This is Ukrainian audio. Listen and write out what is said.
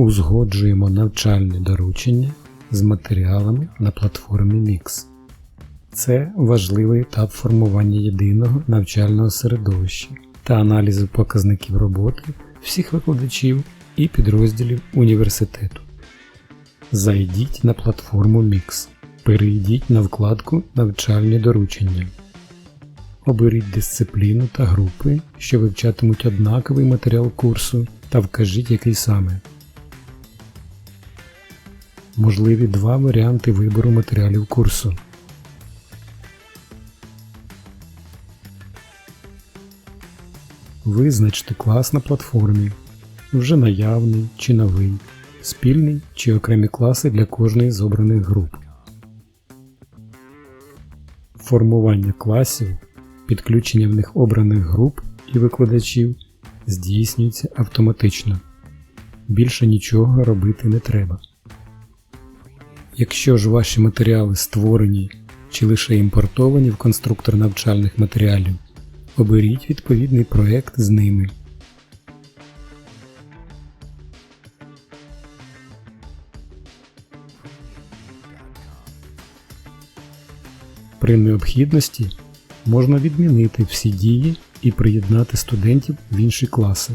Узгоджуємо навчальне доручення з матеріалами на платформі Mix. Це важливий етап формування єдиного навчального середовища та аналізу показників роботи всіх викладачів і підрозділів університету. Зайдіть на платформу Mix. Перейдіть на вкладку Навчальні доручення. Оберіть дисципліну та групи, що вивчатимуть однаковий матеріал курсу, та вкажіть який саме. Можливі два варіанти вибору матеріалів курсу. Визначте клас на платформі, вже наявний чи новий, спільний чи окремі класи для кожної з обраних груп. Формування класів, підключення в них обраних груп і викладачів здійснюється автоматично. Більше нічого робити не треба. Якщо ж ваші матеріали створені чи лише імпортовані в конструктор навчальних матеріалів, оберіть відповідний проект з ними. При необхідності можна відмінити всі дії і приєднати студентів в інші класи.